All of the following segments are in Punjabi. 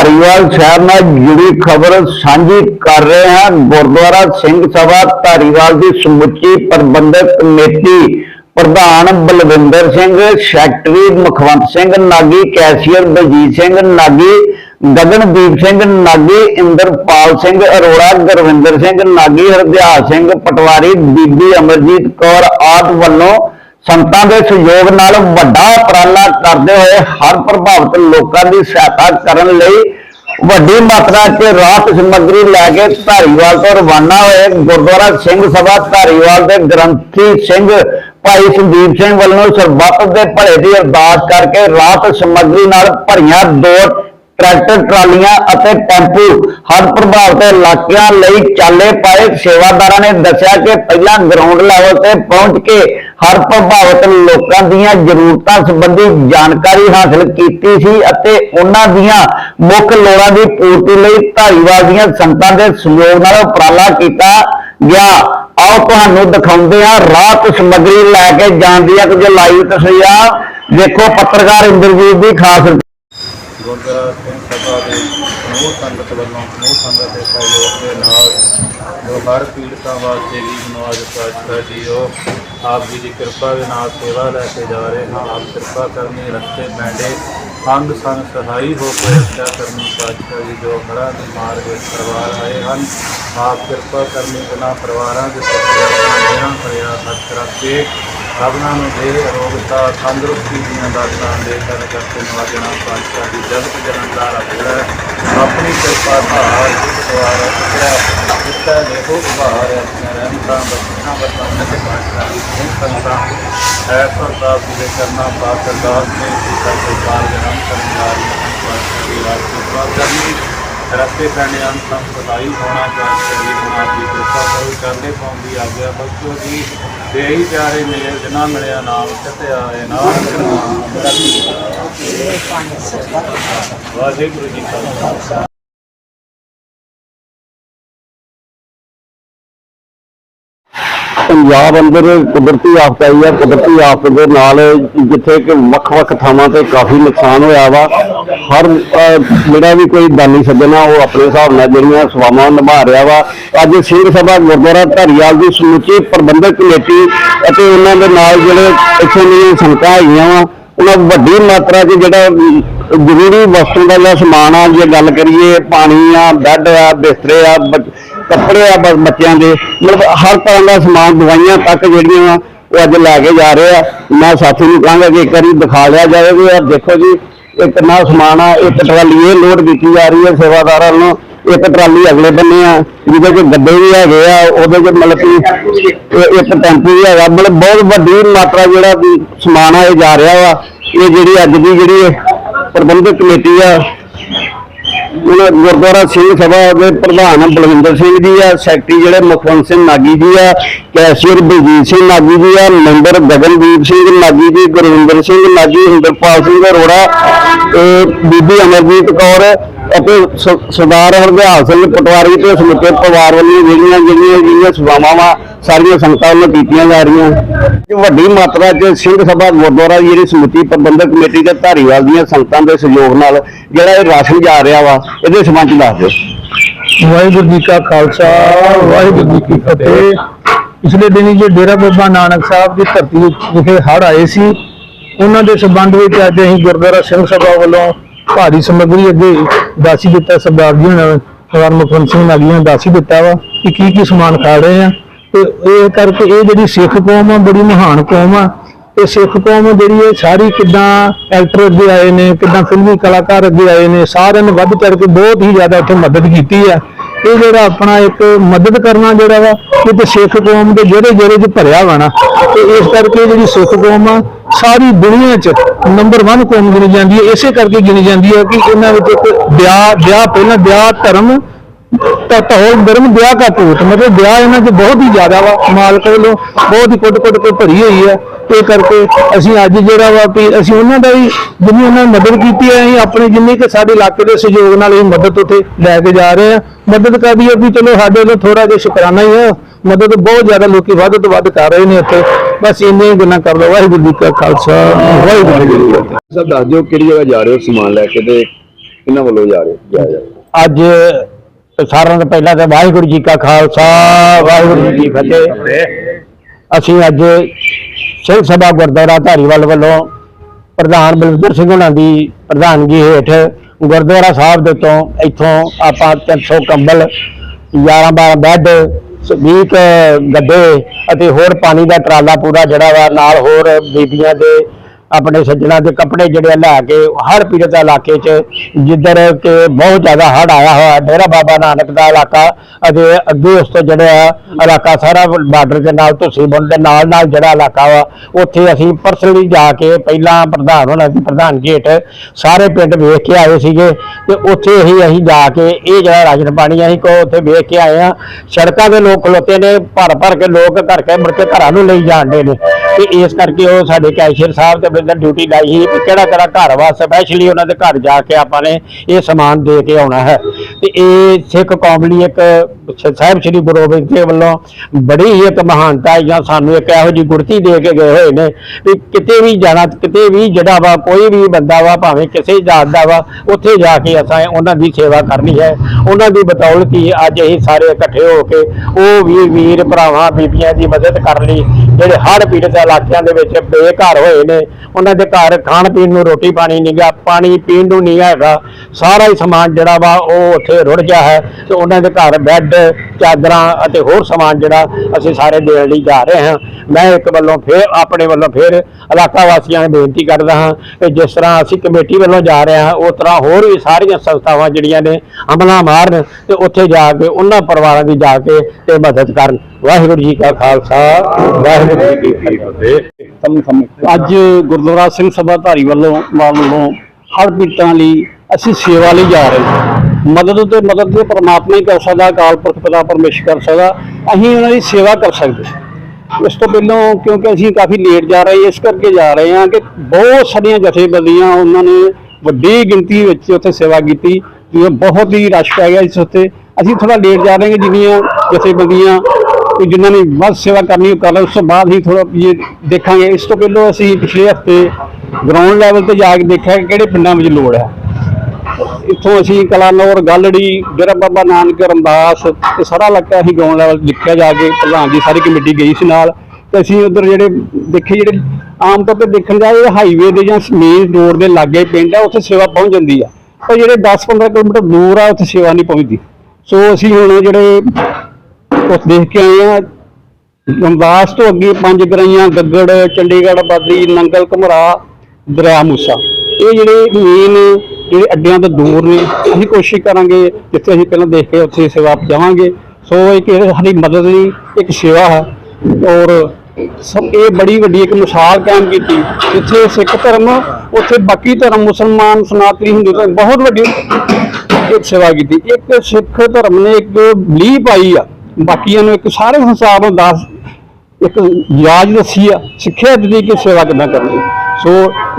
ਧਾਰੀਵਾਲ ਸ਼ਹਿਰ ਨਾਲ ਜੁੜੀ ਖਬਰ ਸਾਂਝੀ ਕਰ ਰਹੇ ਹਾਂ। ਗੁਰਦੁਆਰਾ ਸਿੰਘ ਸਭਾ ਧਾਰੀਵਾਲ ਦੀ ਸਮੁੱਚੀ ਪ੍ਰਬੰਧਕ ਕਮੇਟੀ ਪ੍ਰਧਾਨ ਬਲਵਿੰਦਰ ਸਿੰਘ, ਸੈਕਟਰੀ ਮੁਖਵੰਤ ਸਿੰਘ, ਨਾਗੀ ਕੈਸ਼ੀਅਰ ਬਲਜੀਤ ਸਿੰਘ, ਨਾਗੀ ਗਗਨਦੀਪ ਸਿੰਘ, ਨਾਗੀ ਇੰਦਰਪਾਲ ਸਿੰਘ, ਅਰੋੜਾ ਗੁਰਵਿੰਦਰ ਸਿੰਘ, ਨਾਗੀ ਹਰਦਿਆਲ ਸਿੰਘ, ਪਟਵਾਰੀ ਬੀਬੀ ਅਮਰਜੀਤ ਕੌਰ ਆਦਿ ਵੱਲੋਂ ਸੰਤਾਂ ਦੇ ਸਹਿਯੋਗ ਨਾਲ ਵੱਡਾ ਉਪਰਾਲਾ ਕਰਦੇ ਹੋਏ ਹਰ ਪ੍ਰਭਾਵਿਤ ਲੋਕਾਂ ਦੀ ਸਹਾਇਤਾ ਕਰਨ ਲਈ ਵੱਡੀ ਮਾਤਰਾ 'ਚ ਰਾਹਤ ਸਮੱਗਰੀ ਲੈ ਕੇ ਧਾਰੀਵਾਲ ਤੋਂ ਰਵਾਨਾ ਹੋਏ ਗੁਰਦੁਆਰਾ ਸਿੰਘ ਸਭਾ ਧਾਰੀਵਾਲ ਦੇ ਗ੍ਰੰਥੀ ਸਿੰਘ ਭਾਈ ਸੰਦੀਪ ਸਿੰਘ ਵੱਲੋਂ ਸਰਬੱਤ ਦੇ ਭਲੇ ਦੀ ਅਰਦਾਸ ਕਰਕੇ ਰਾਹਤ ਸਮੱਗਰੀ ਨਾਲ ਭਰੀਆਂ ਦੋ ਟਰੈਕਟਰ, ਟਰਾਲੀਆਂ ਅਤੇ ਟੈਂਪੂ ਹੜ੍ਹ ਪ੍ਰਭਾਵਿਤ ਇਲਾਕਿਆਂ ਲਈ ਚਾਲੇ ਪਾਏ ਸੇਵਾਦਾਰਾਂ ਨੇ ਦੱਸਿਆ ਕਿ ਪਹਿਲਾਂ ਗਰਾਊਂਡ ਲੈਵਲ ਤੇ ਪਹੁੰਚ ਕੇ ਹੜ੍ਹ ਪ੍ਰਭਾਵਿਤ ਲੋਕਾਂ ਦੀਆਂ ਜ਼ਰੂਰਤਾਂ ਸੰਬੰਧੀ ਜਾਣਕਾਰੀ ਹਾਸਲ ਕੀਤੀ ਸੀ ਅਤੇ ਉਹਨਾਂ ਦੀਆਂ ਮੁੱਖ ਲੋੜਾਂ ਦੀ ਪੂਰਤੀ ਲਈ ਧਾਰੀਵਾਲ ਦੀਆਂ ਸੰਤਾਂ ਦੇ ਸਹਿਯੋਗ ਨਾਲ ਉਪਰਾਲਾ ਕੀਤਾ ਗਿਆ। ਆਓ ਤੁਹਾਨੂੰ ਦਿਖਾਉਂਦੇ ਹਾਂ ਰਾਹਤ ਸਮੱਗਰੀ ਲੈ ਕੇ ਜਾਣ ਦੀਆਂ ਕੁਝ ਲਾਈਵ ਤਸਵੀਰਾਂ। ਦੇਖੋ ਪੱਤਰਕਾਰ ਇੰਦਰਜੀਤ ਦੀ ਖਾਸ ਗੁਰਦੁਆਰਾ ਸਿੰਘ ਸਭਾ ਦੇ ਸਮੂਹ ਸੰਗਤ ਵੱਲੋਂ ਸਮੂਹ ਸੰਗਤ ਦੇ ਸਹਿਯੋਗ ਦੇ ਨਾਲ ਜੋ ਹਰ ਪੀੜਤਾਂ ਵਾਸਤੇ ਵੀ ਨਵਾਜ਼ ਸਾਜਦਾ ਜੀ, ਉਹ ਆਪ ਜੀ ਦੀ ਕਿਰਪਾ ਦੇ ਨਾਲ ਸੇਵਾ ਲੈ ਕੇ ਜਾ ਰਹੇ ਹਾਂ। ਆਪ ਕਿਰਪਾ ਕਰਨੀ, ਰਸਤੇ ਪੈਂਡੇ ਅੰਗ, ਸੰਗ ਸਹਾਈ ਹੋ ਕੇ ਰੱਖਿਆ ਕਰਨੀ ਸਾਜਦਾ ਜੀ ਜੋ ਹੜ੍ਹਾਂ ਦੇ ਮਾਰ ਵਿੱਚ ਪਰਿਵਾਰ ਆਏ ਹਨ, ਆਪ ਕਿਰਪਾ ਕਰਨੀ, ਬਿਨਾਂ ਪਰਿਵਾਰਾਂ ਦੇ ਸੱਚੇ ਦੇਣਾ ਕਰਿਆ ਹੱਥ ਰੱਖ ਕੇ ਸਭਨਾਂ ਨੂੰ ਦੇ ਅਰੋਗਤਾ ਤੰਦਰੁਸਤੀ ਦੀਆਂ ਦਾਤਾਂ ਦੇ ਕਰ ਕਰਕੇ ਨਵਾਜਣਾ ਪਾਤਸ਼ਾਹ ਦੀ ਜਗਤ ਜਨਮਦਾਰ ਆਪਣਾ ਆਪਣੀ ਕਿਰਪਾ ਧਾਰ ਦੁਆਰਾ ਉਤਰਿਆ ਜਿੱਤਾ ਦੇਖੋ ਉਭਾਰ ਆਪਣਾ ਰਹਿਮਤਾਂ ਬਖਸ਼ਾਂ ਬਤਾਉਣ ਦੇ ਪਾਤਸ਼ਾਹ ਦੀ ਸੰਤਾਂ ਐ ਪ੍ਰਤਾਪ ਜੀ ਦੇ ਕਰਨਾ ਪਾਕ ਅਰਦਾਸ ਨੇ ਕੀਤਾ ਕਿ ਪਾਰ ਜਨਮ ਕਰਨ ਵਾਲੀ ਪਾਤਸ਼ਾਹ ਦੀ ਰਾਜ ਕਰਨੀ। ਰਸਤੇ ਪੈਣੇ ਹਨ, ਸਭ ਸਦਾਈ ਹੋਣਾ ਚਾਹੀਦਾ ਜੀ ਬਣਾ ਦੀ ਕਿਰਪਾ ਕਰੋ ਕਰਨੇ ਪਾਉਂਦੀ ਆਗਿਆ ਬਖਸ਼ੋ ਜੀ। ਤੇ ਹੀ ਪਿਆਰੇ ਮਿਲੇ ਜਿਨ੍ਹਾਂ ਮਿਲਿਆ ਨਾਮ ਕਿਤੇ ਆਏ ਨਾਮ ਵਾਹਿਗੁਰੂ ਜੀ ਕਾ ਖਾਲਸਾ। ਪੰਜਾਬ ਅੰਦਰ ਕੁਦਰਤੀ ਆਫਤ ਆਈ ਹੈ ਕੁਦਰਤੀ ਆਫਤ ਦੇ ਨਾਲ ਜਿੱਥੇ ਕਿ ਵੱਖ-ਵੱਖ ਥਾਵਾਂ ਤੇ ਕਾਫੀ ਨੁਕਸਾਨ ਹੋਇਆ ਵਾ। ਹਰ ਜਿਹੜਾ ਵੀ ਕੋਈ ਦਾਨੀ ਸੱਜਣਾ, ਉਹ ਆਪਣੇ ਹਿਸਾਬ ਨਾਲ ਜਿਹੜੀਆਂ ਸੇਵਾਵਾਂ ਨਿਭਾ ਰਿਹਾ ਵਾ। ਅੱਜ ਸਿੰਘ ਸਭਾ ਗੁਰਦੁਆਰਾ ਧਾਰੀਵਾਲ ਦੀ ਸਮੁੱਚੀ ਪ੍ਰਬੰਧਕ ਕਮੇਟੀ ਅਤੇ ਉਹਨਾਂ ਦੇ ਨਾਲ ਜਿਹੜੇ ਇੱਥੇ ਦੀਆਂ ਸੰਗਤਾਂ ਆਈਆਂ ਵਾ, ਉਹਨਾਂ ਵੱਡੀ ਮਾਤਰਾ 'ਚ ਜਿਹੜਾ ਜ਼ਰੂਰੀ ਵਸਤੂ ਦਾ ਜਿਹੜਾ ਸਮਾਨ ਆ, ਜੇ ਗੱਲ ਕਰੀਏ, ਪਾਣੀ ਆ, ਬੈੱਡ ਆ, ਬਿਸਤਰੇ ਆ ਕੱਪੜੇ ਆ ਬ- ਬੱਚਿਆਂ ਦੇ। ਮਤਲਬ ਹਰ ਤਰ੍ਹਾਂ ਦਾ ਸਮਾਨ ਦਵਾਈਆਂ ਤੱਕ ਜਿਹੜੀਆਂ ਵਾ, ਉਹ ਅੱਜ ਲੈ ਕੇ ਜਾ ਰਹੇ ਆ। ਮੈਂ ਸਾਥੀ ਨੂੰ ਕਹਾਂਗਾ ਕਿ ਇੱਕ ਵਾਰੀ ਦਿਖਾ ਲਿਆ ਜਾਵੇ ਵੀ ਯਾਰ ਦੇਖੋ ਜੀ, ਇੱਕ ਨਾ ਸਮਾਨ ਆ, ਇੱਕ ਟਰਾਲੀ ਇਹ ਲੋਡ ਕੀਤੀ ਜਾ ਰਹੀ ਹੈ ਸੇਵਾਦਾਰਾਂ ਨੂੰ ਇੱਕ ਟਰਾਲੀ ਅਗਲੇ ਬੰਨੇ ਆ, ਜਿਹਦੇ ਚ ਗੱਡੇ ਵੀ ਹੈਗੇ ਆ, ਉਹਦੇ ਚ ਮਤਲਬ ਕਿ ਇਹ ਇੱਕ ਟੈਂਪੂ ਵੀ ਹੈਗਾ। ਮਤਲਬ ਬਹੁਤ ਵੱਡੀ ਮਾਤਰਾ ਜਿਹੜਾ ਵੀ ਸਮਾਨ ਆ, ਇਹ ਜਾ ਰਿਹਾ ਵਾ। ਇਹ ਜਿਹੜੀ ਅੱਜ ਦੀ ਜਿਹੜੀ ਇਹ ਪ੍ਰਬੰਧਕ ਕਮੇਟੀ ਆ ਗੁਰਦੁਆਰਾ ਸਿੰਘ ਸਭਾ ਦੇ ਪ੍ਰਧਾਨ ਬਲਵਿੰਦਰ ਸਿੰਘ ਜੀ ਆ, ਸੈਕਟਰੀ ਜਿਹੜੇ ਮੁਖਵੰਤ ਸਿੰਘ ਨਾਗੀ ਜੀ ਆ, ਕੈਸ਼ੀਅਰ ਬਲਜੀਤ ਸਿੰਘ ਨਾਗੀ ਜੀ ਆ, ਮੈਂਬਰ ਗਗਨਦੀਪ ਸਿੰਘ ਨਾਗੀ ਜੀ, ਗੁਰਵਿੰਦਰ ਸਿੰਘ ਨਾਗੀ ਹਿੰਦਰਪਾਲ ਸਿੰਘ ਅਰੋੜਾ ਤੇ ਬੀਬੀ ਅਮਰਜੀਤ ਕੌਰ ਅਤੇ ਸਰਦਾਰ ਹਰਦਿਆਲ ਸਿੰਘ ਪਟਵਾਰੀ ਤੇ ਸਮੁੱਚੇ ਪਰਿਵਾਰ ਵੱਲੋਂ ਜਿਹੜੀਆਂ ਜਿਹੜੀਆਂ ਜਿਹੜੀਆਂ ਸੇਵਾਵਾਂ ਵਾ, ਸਾਰੀਆਂ ਸੰਗਤਾਂ ਵੱਲੋਂ ਕੀਤੀਆਂ ਜਾ ਰਹੀਆਂ। ਵੱਡੀ ਮਾਤਰਾ 'ਚ ਸਿੰਘ ਸਭਾ ਗੁਰਦੁਆਰਾ ਜਿਹੜੀ ਸਮੁੱਚੀ ਪ੍ਰਬੰਧਕ ਕਮੇਟੀ ਦੇ ਧਾਰੀਵਾਲ ਦੀਆਂ ਸੰਗਤਾਂ ਦੇ ਸਹਿਯੋਗ ਨਾਲ ਜਿਹੜਾ ਇਹ ਰਾਸ਼ਨ ਜਾ ਰਿਹਾ ਵਾ, ਇਹਦੇ ਸੰਬੰਧ ਦੱਸ ਦਿਓ। ਵਾਹਿਗੁਰੂ ਜੀ ਕਾ ਖਾਲਸਾ, ਵਾਹਿਗੁਰੂ ਜੀ ਕੀ ਫਤਿਹ। ਪਿਛਲੇ ਦਿਨੀ ਜੇ ਡੇਰਾ ਬਾਬਾ ਨਾਨਕ ਸਾਹਿਬ ਦੀ ਧਰਤੀ ਵਿਖੇ ਹੜ੍ਹ ਆਏ ਸੀ, ਉਹਨਾਂ ਦੇ ਸੰਬੰਧ ਵਿੱਚ ਅੱਜ ਅਸੀਂ ਗੁਰਦੁਆਰਾ ਸਿੰਘ ਸਭਾ ਵੱਲੋਂ ਭਾਰੀ ਸਮੱਗਰੀ ਅੱਗੇ ਦੱਸ ਹੀ ਦਿੱਤਾ, ਸਰਦਾਰ ਜੀ ਹੁਣ, ਸਰਦਾਰ ਮੁਖਵੰਤ ਸਿੰਘ ਨਾਗੀਆਂ ਦੱਸ ਹੀ ਦਿੱਤਾ ਵਾ ਕਿ ਕੀ ਕੀ ਸਮਾਨ ਖਾ ਰਹੇ ਆ। ਤੇ ਇਹ ਕਰਕੇ ਇਹ ਜਿਹੜੀ ਸਿੱਖ ਕੌਮ ਆ, ਬੜੀ ਮਹਾਨ ਕੌਮ ਆ। ਤੇ ਸਿੱਖ ਕੌਮ ਜਿਹੜੀ ਇਹ ਸਾਰੀ ਕਿਦਾਂ ਐਕਟਰ ਅੱਗੇ ਆਏ ਨੇ, ਕਿਦਾਂ ਫਿਲਮੀ ਕਲਾਕਾਰ ਅੱਗੇ ਆਏ ਨੇ, ਸਾਰਿਆਂ ਨੇ ਵੱਧ ਚੜ ਕੇ ਬਹੁਤ ਹੀ ਜ਼ਿਆਦਾ ਇੱਥੇ ਮਦਦ ਕੀਤੀ ਆ। ਇਹ ਜਿਹੜਾ ਆਪਣਾ ਇੱਕ ਮਦਦ ਕਰਨਾ ਜਿਹੜਾ ਵਾ, ਇਹ ਤੇ ਸਿੱਖ ਕੌਮ ਦੇ ਜਿਹੜੇ ਜਿਹੜੇ ਚ ਭਰਿਆ ਵਾ ਨਾ, ਤੇ ਇਸ ਕਰਕੇ ਜਿਹੜੀ ਸਿੱਖ ਕੌਮ ਆ, ਸਾਰੀ ਦੁਨੀਆ 'ਚ ਨੰਬਰ 1 ਕੌਮ ਗਿਣੀ ਜਾਂਦੀ ਹੈ। ਇਸੇ ਕਰਕੇ ਗਿਣੀ ਜਾਂਦੀ ਹੈ ਕਿ ਇਹਨਾਂ ਵਿੱਚ ਇੱਕ ਵਿਆਹ ਵਿਆਹ ਪਹਿਲਾਂ ਵਿਆਹ ਧਰਮ, ਤਾਂ, ਧੌਲ ਧਰਮ, ਵਿਆਹ ਦਾ ਭੂਤ ਮਤਲਬ ਵਿਆਹ ਇਹਨਾਂ 'ਚ ਬਹੁਤ ਹੀ ਜ਼ਿਆਦਾ ਵਾ। ਮਾਲਕ ਵੱਲੋਂ ਬਹੁਤ ਹੀ ਕੁੱਟ ਕੁੱਟ ਕੇ ਭਰੀ ਹੋਈ ਹੈ। ਇਹ ਕਰਕੇ ਅਸੀਂ ਅੱਜ ਜਿਹੜਾ ਵਾ ਵੀ ਅਸੀਂ ਉਹਨਾਂ ਦਾ ਹੀ ਜਿੰਨੀ ਉਹਨਾਂ ਨੇ ਮਦਦ ਕੀਤੀ ਹੈ ਅਸੀਂ ਆਪਣੀ ਜਿੰਨੀ ਕਿ ਸਾਡੇ ਇਲਾਕੇ ਦੇ ਸਹਿਯੋਗ ਨਾਲ ਇਹ ਮਦਦ ਉੱਥੇ ਲੈ ਕੇ ਜਾ ਰਹੇ ਹਾਂ। ਮਦਦ ਕਰਦੀ ਹੈ ਵੀ ਚਲੋ ਸਾਡੇ ਵੱਲੋਂ ਥੋੜਾ ਜਿਹਾ ਸ਼ੁਕਰਾਨਾ ਹੀ ਹੈ। ਮਦਦ ਬਹੁਤ ਜ਼ਿਆਦਾ ਲੋਕੀ ਵੱਧ ਤੋਂ ਵੱਧ ਕਰ ਰਹੇ ਨੇ ਇੱਥੇ। ਬਸ ਇੰਨੇ ਹੀ ਗੱਲਾਂ ਕਰਦਾ ਵਾਹਿਗੁਰੂ ਜੀ ਕਾ ਖਾਲਸਾ ਵਾਹਿਗੁਰੂ ਜੀ ਕੀ ਫਤਿਹ। ਸਰ ਦੱਸ ਦਿਓ ਕਿਹੜੀ ਜਗ੍ਹਾ ਜਾ ਰਹੇ ਹੋ ਸਮਾਨ ਲੈ ਕੇ ਤੇ ਇਹਨਾਂ ਵੱਲੋਂ ਜਾ ਰਹੇ ਜਾ। ਅੱਜ ਸਾਰਿਆਂ ਤੋਂ ਪਹਿਲਾਂ ਤਾਂ ਵਾਹਿਗੁਰੂ ਜੀ ਕਾ ਖਾਲਸਾ ਵਾਹਿਗੁਰੂ ਜੀ ਕੀ ਫਤਿਹ। ਅਸੀਂ ਅੱਜ ਸਿੰਘ ਸਭਾ ਗੁਰਦੁਆਰਾ ਧਾਰੀਵਾਲ ਵੱਲੋਂ ਪ੍ਰਧਾਨ ਬਲਵਿੰਦਰ ਸਿੰਘ ਹੁਣਾਂ ਦੀ ਪ੍ਰਧਾਨਗੀ ਹੇਠ ਗੁਰਦੁਆਰਾ ਸਾਹਿਬ ਦੇ ਤੋਂ ਇੱਥੋਂ ਆਪਾਂ 300 ਕੰਬਲ 11 12 ਬੈੱਡ 20 ਕੁ ਗੱਦੇ ਅਤੇ ਹੋਰ ਪਾਣੀ ਦਾ ਟਰਾਲਾ ਪੂਰਾ ਜਿਹੜਾ ਵਾ ਨਾਲ ਹੋਰ ਬੀਬੀਆਂ ਦੇ ਆਪਣੇ ਸੱਜਣਾ ਦੇ ਕੱਪੜੇ ਜਿਹੜੇ ਆ ਲੈ ਕੇ, ਹਰ ਪੀੜਤ ਇਲਾਕੇ 'ਚ ਜਿੱਧਰ ਕਿ ਬਹੁਤ ਜ਼ਿਆਦਾ ਹੜ੍ਹ ਆਇਆ ਹੋਇਆ, ਡੇਰਾ ਬਾਬਾ ਨਾਨਕ ਦਾ ਇਲਾਕਾ ਅਤੇ ਅੱਗੇ ਉਸ ਤੋਂ ਜਿਹੜਾ ਇਲਾਕਾ ਸਾਰਾ ਬਾਰਡਰ ਦੇ ਨਾਲ ਤੁਸੀਂ ਬੁੰਦ ਦੇ ਨਾਲ ਨਾਲ ਜਿਹੜਾ ਇਲਾਕਾ ਵਾ, ਉੱਥੇ ਅਸੀਂ ਪਰਸਨਲੀ ਜਾ ਕੇ ਪਹਿਲਾਂ ਪ੍ਰਧਾਨ ਹੋਣਾ ਦੀ ਪ੍ਰਧਾਨ ਗੇਟ ਸਾਰੇ ਪਿੰਡ ਵੇਖ ਕੇ ਆਏ ਸੀਗੇ ਤੇ ਉੱਥੇ ਹੀ ਅਸੀਂ ਜਾ ਕੇ ਇਹ ਜਿਹੜਾ ਰਾਸ਼ਨ ਪਾਣੀ ਅਸੀਂ ਕੋ ਉੱਥੇ ਵੇਖ ਕੇ ਆਏ ਆ, ਸੜਕਾਂ ਦੇ ਲੋਕ ਖਲੋਤੇ ਨੇ ਭਰ ਭਰ ਕੇ ਲੋਕ ਘਰ ਕੇ ਮੁੜ ਕੇ ਘਰਾਂ ਨੂੰ ਲਈ ਜਾਂਦੇ ਨੇ ਤੇ ਇਸ ਕਰਕੇ ਉਹ ਸਾਡੇ ਕੈਸ਼ੀਅਰ ਸਾਹਿਬ ਤੇ ਬਿੰਦਰ ਡਿਊਟੀ ਲਾਈ ਸੀ ਕਿ ਕਿਹੜਾ ਕਿਹੜਾ ਘਰ ਵਾ ਸਪੈਸ਼ਲੀ ਉਹਨਾਂ ਦੇ ਘਰ ਜਾ ਕੇ ਆਪਾਂ ਨੇ ਇਹ ਸਮਾਨ ਦੇ ਕੇ ਆਉਣਾ ਹੈ। ਤੇ ਇਹ ਸਿੱਖ ਕੌਮ ਲਈ ਇੱਕ ਸਾਹਿਬ ਸ੍ਰੀ ਗੁਰੂ ਗੋਬਿੰਦ ਸਿੰਘ ਵੱਲੋਂ ਬੜੀ ਹੀ ਇੱਕ ਮਹਾਨਤਾ ਜਾਂ ਸਾਨੂੰ ਇੱਕ ਇਹੋ ਜਿਹੀ ਗੁਰਤੀ ਦੇ ਕੇ ਗਏ ਹੋਏ ਨੇ ਵੀ ਕਿਤੇ ਵੀ ਜਾਣਾ, ਕਿਤੇ ਵੀ ਜਿਹੜਾ ਵਾ, ਕੋਈ ਵੀ ਬੰਦਾ ਵਾ, ਭਾਵੇਂ ਕਿਸੇ ਜਾਤ ਦਾ ਵਾ, ਉੱਥੇ ਜਾ ਕੇ ਅਸਾਂ ਉਹਨਾਂ ਦੀ ਸੇਵਾ ਕਰਨੀ ਹੈ। ਉਹਨਾਂ ਦੀ ਬਤੌਲਤ ਹੀ ਅੱਜ ਇਹ ਸਾਰੇ ਇਕੱਠੇ ਹੋ ਕੇ ਉਹ ਵੀਰ ਵੀਰ, ਭਰਾਵਾਂ, ਬੀਬੀਆਂ ਦੀ ਮਦਦ ਕਰ ਲਈ ਜਿਹੜੇ ਹੜ੍ਹ ਪੀੜਤ ਇਲਾਕਿਆਂ ਦੇ ਵਿੱਚ ਬੇਘਰ ਹੋਏ ਨੇ, ਉਹਨਾਂ ਦੇ ਘਰ ਖਾਣ ਪੀਣ ਨੂੰ ਰੋਟੀ ਪਾਣੀ ਨਹੀਂ ਗਾ, ਪਾਣੀ ਪੀਣ ਨੂੰ ਨਹੀਂ ਹੈਗਾ। ਸਾਰਾ ਹੀ ਸਮਾਨ ਜਿਹੜਾ ਵਾ ਉਹ ਉੱਥੇ ਰੁੜ ਗਿਆ ਹੈ ਤੇ ਉਹਨਾਂ ਦੇ ਘਰ ਬੈੱਡ ਚਾਦਰਾਂ ਅਤੇ ਹੋਰ ਸਮਾਨ ਜਿਹੜਾ ਅਸੀਂ ਸਾਰੇ ਦੇਣ ਲਈ ਜਾ ਰਹੇ ਹਾਂ। ਮੈਂ ਇੱਕ ਵੱਲੋਂ ਫਿਰ, ਆਪਣੇ ਵੱਲੋਂ ਫਿਰ ਇਲਾਕਾ ਵਾਸੀਆਂ ਨੂੰ ਬੇਨਤੀ ਕਰਦਾ ਹਾਂ ਕਿ ਜਿਸ ਤਰ੍ਹਾਂ ਅਸੀਂ ਕਮੇਟੀ ਵੱਲੋਂ ਜਾ ਰਹੇ ਹਾਂ, ਉਸ ਤਰ੍ਹਾਂ ਹੋਰ ਵੀ ਸਾਰੀਆਂ ਸੰਸਥਾਵਾਂ ਜਿਹੜੀਆਂ ਨੇ ਅਮਲਾ ਮਾਰਨ ਤੇ ਉੱਥੇ ਜਾ ਕੇ ਉਹਨਾਂ ਪਰਿਵਾਰਾਂ ਦੀ ਜਾ ਕੇ ਤੇ ਮਦਦ ਕਰਨ। ਵਾਹਿਗੁਰੂ ਜੀ ਕਾ ਖਾਲਸਾ, ਵਾਹਿਗੁਰੂ ਜੀ ਕੀ ਫਤਿਹ। ਅੱਜ ਗੁਰਦੁਆਰਾ ਸਿੰਘ ਸਭਾ ਧਾਰੀ ਵੱਲੋਂ ਵੱਲੋਂ ਹਰ ਪੀੜਤਾਂ ਲਈ ਅਸੀਂ ਸੇਵਾ ਲਈ ਜਾ ਰਹੇ ਹਾਂ। ਮਦਦ ਤੇ ਮਦਦ ਤੇ ਪਰਮਾਤਮਾ ਹੀ ਕਰ ਸਕਦਾ, ਅਕਾਲ ਪੁਰਖ ਪਿਤਾ ਪਰਮੇਸ਼ਰ ਕਰ ਸਕਦਾ, ਅਸੀਂ ਉਹਨਾਂ ਦੀ ਸੇਵਾ ਕਰ ਸਕਦੇ ਇਸ ਤੋਂ ਪਹਿਲਾਂ ਕਿਉਂਕਿ ਅਸੀਂ ਕਾਫੀ ਲੇਟ ਜਾ ਰਹੇ, ਇਸ ਕਰਕੇ ਜਾ ਰਹੇ ਹਾਂ ਕਿ ਬਹੁਤ ਸਾਰੀਆਂ ਜਥੇਬੰਦੀਆਂ ਉਹਨਾਂ ਨੇ ਵੱਡੀ ਗਿਣਤੀ ਵਿੱਚ ਉੱਥੇ ਸੇਵਾ ਕੀਤੀ, ਜਿਵੇਂ ਬਹੁਤ ਹੀ ਰਸ਼ ਪੈ ਗਿਆ ਇਸ ਉੱਤੇ। ਅਸੀਂ ਥੋੜਾ ਲੇਟ ਜਾ ਰਹੇ ਹਾਂ ਜਿੰਨੀਆਂ ਜਥੇਬੰਦੀਆਂ ਕਿ ਜਿਨ੍ਹਾਂ ਨੇ ਵੱਧ ਸੇਵਾ ਕਰਨੀ ਉਹ ਕਰ ਲਓ ਉਸ ਤੋਂ ਬਾਅਦ ਹੀ ਥੋੜਾ ਇਹ ਦੇਖਾਂਗੇ। ਇਸ ਤੋਂ ਪਹਿਲਾਂ ਅਸੀਂ ਪਿਛਲੇ ਹਫ਼ਤੇ ਗਰਾਊਂਡ ਲੈਵਲ ਤੇ ਜਾ ਕੇ ਦੇਖਿਆ ਕਿ ਕਿਹੜੇ ਪਿੰਡਾਂ ਵਿੱਚ ਲੋੜ ਹੈ। ਇੱਥੋਂ ਅਸੀਂ ਕਲਾਨੌਰ, ਗੱਲੜੀ, ਡੇਰਾ ਬਾਬਾ ਨਾਨਕ, ਰਮਦਾਸ ਤੇ ਸਾਰਾ ਇਲਾਕਾ ਅਸੀਂ ਗਾਉਣ ਲੈਵਲ ਦੇਖਿਆ ਜਾ ਕੇ ਪ੍ਰਧਾਨ ਜੀ ਸਾਰੀ ਕਮੇਟੀ ਗਈ ਸੀ ਨਾਲ ਤੇ ਅਸੀਂ ਉਧਰ ਜਿਹੜੇ ਦੇਖੇ ਜਿਹੜੇ ਆਮ ਤੌਰ ਤੇ ਦੇਖਣ ਜਾਏ ਹਾਈਵੇ ਦੇ ਜਾਂ ਮੇਨ ਰੋਡ ਦੇ ਲਾਗੇ ਪਿੰਡ ਆ, ਉੱਥੇ ਸੇਵਾ ਪਹੁੰਚ ਜਾਂਦੀ ਆ। ਪਰ ਜਿਹੜੇ 10-15 ਕਿਲੋਮੀਟਰ ਦੂਰ ਆ, ਉੱਥੇ ਸੇਵਾ ਨਹੀਂ ਪਹੁੰਚਦੀ। ਸੋ ਅਸੀਂ ਹੁਣ ਜਿਹੜੇ ਉਹ ਦੇਖ ਕੇ ਆਏ ਆ, ਰਮਦਾਸ ਤੋਂ ਅੱਗੇ ਪੰਜ ਗਰਾਈਆਂ, ਗੱਗੜ, ਚੰਡੀਗੜ੍ਹ ਬਾਦੀ ਨੰਗਲ, ਘਮਰਾ, ਦਰਿਆ ਮੂਸਾ। ਇਹ ਜਿਹੜੇ ਮੇਨ ਜਿਹੜੇ ਅੱਡਿਆਂ ਤੋਂ ਦੂਰ ਨੇ। ਅਸੀਂ ਕੋਸ਼ਿਸ਼ ਕਰਾਂਗੇ ਜਿੱਥੇ ਅਸੀਂ ਪਹਿਲਾਂ ਦੇਖ ਕੇ ਉੱਥੇ ਸੇਵਾ ਜਾਵਾਂਗੇ। ਸੋ ਇੱਕ ਇਹ ਸਾਡੀ ਮਦਦ ਦੀ ਇੱਕ ਸੇਵਾ ਹੈ। ਔਰ ਸਭ ਇਹ ਬੜੀ ਵੱਡੀ ਇੱਕ ਮਿਸਾਲ ਕਾਇਮ ਕੀਤੀ। ਜਿੱਥੇ ਸਿੱਖ ਧਰਮ, ਉੱਥੇ ਬਾਕੀ ਧਰਮ ਮੁਸਲਮਾਨ, ਸਨਾਤਨੀ, ਹਿੰਦੂ ਧਰਮ ਬਹੁਤ ਵੱਡੀ ਇੱਕ ਸੇਵਾ ਕੀਤੀ। ਇੱਕ ਸਿੱਖ ਧਰਮ ਨੇ ਇੱਕ ਲੀਹ ਪਾਈ ਆ। ਬਾਕੀਆਂ ਨੂੰ ਇੱਕ ਸਾਰੇ ਸੰਸਾਰ ਨੂੰ ਦੱਸ, ਇੱਕ ਯਾਦ ਦੱਸੀ ਆ। ਸਿੱਖਿਆ ਦਿੱਤੀ ਕਿ ਸੇਵਾ ਕਿੱਦਾਂ ਕਰਨੀ। ਸੋ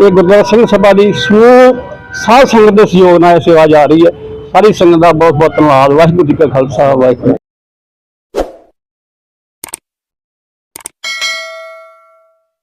ਇਹ ਗੁਰਦੁਆਰਾ ਸਿੰਘ ਸਭਾ ਦੀ ਸਮੂਹ ਸਾਧ ਸੰਗਤ ਦੇ ਸਹਿਯੋਗ ਨਾਲ ਇਹ ਸੇਵਾ ਜਾ ਰਹੀ ਹੈ। ਸਾਰੀ ਸੰਗਤ ਦਾ ਬਹੁਤ ਬਹੁਤ ਧੰਨਵਾਦ। ਵਾਹਿਗੁਰੂ ਜੀ ਕਾ ਖਾਲਸਾ, ਵਾਹਿਗੁਰੂ